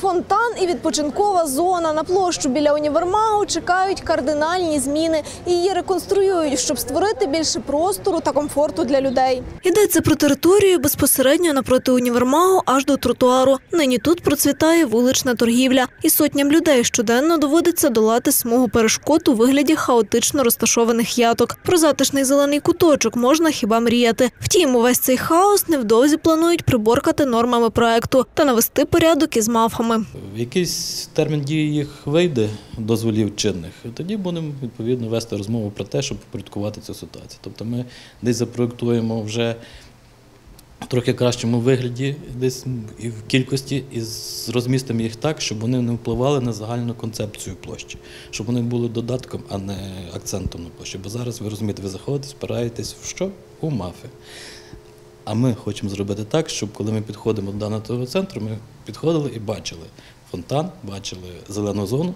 Фонтан і відпочинкова зона на площу біля універмагу чекають кардинальні зміни. Її реконструюють, щоб створити більше простору та комфорту для людей. Йдеться про територію безпосередньо напроти універмагу аж до тротуару. Нині тут процвітає вулична торгівля, і сотням людей щоденно доводиться долати смугу перешкод у вигляді хаотично розташованих яток. Про затишний зелений куточок можна хіба мріяти. Втім, увесь цей хаос невдовзі планують приборкати нормами проекту та навести порядок із мафами. В якийсь термін дії їх вийде дозволів чинних, тоді будемо відповідно вести розмову про те, щоб порядкувати цю ситуацію. Тобто ми десь запроектуємо вже в трохи кращому вигляді, десь і в кількості, і розмістимо їх так, щоб вони не впливали на загальну концепцію площі, щоб вони були додатком, а не акцентом на площі. Бо зараз ви розумієте, ви заходите, спираєтесь в що? У мафи. А ми хочемо зробити так, щоб коли ми підходимо до даного центру, ми підходили і бачили фонтан, бачили зелену зону.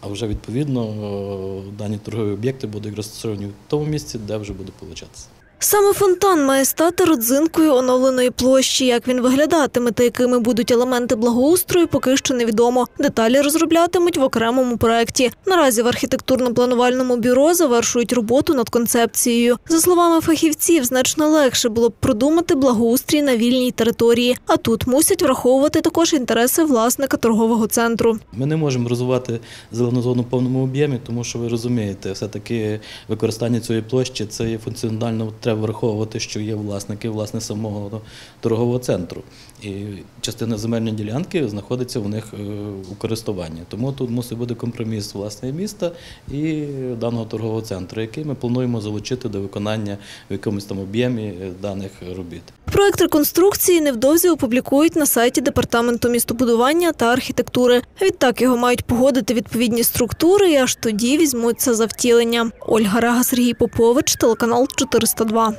А вже відповідно дані торгові об'єкти будуть розташовані в тому місці, де вже буде получатися. Саме фонтан має стати родзинкою оновленої площі. Як він виглядатиме та якими будуть елементи благоустрою, поки що невідомо. Деталі розроблятимуть в окремому проєкті. Наразі в архітектурно-планувальному бюро завершують роботу над концепцією. За словами фахівців, значно легше було б продумати благоустрій на вільній території. А тут мусять враховувати також інтереси власника торгового центру. Ми не можемо розвивати зелену зону в повному об'ємі, тому що ви розумієте, все-таки використання цієї площі це є функціонально треба враховувати, що є власники власне самого торгового центру. І частина земельної ділянки знаходиться у них е, у користуванні. Тому тут мусить бути компроміс власне міста і даного торгового центру, який ми плануємо залучити до виконання в якомусь там об'ємі е, даних робіт. Проект реконструкції невдовзі опублікують на сайті департаменту містобудування та архітектури. Відтак його мають погодити відповідні структури, і аж тоді візьмуться за втілення. Ольга Рага, Сергій Попович, телеканал 402.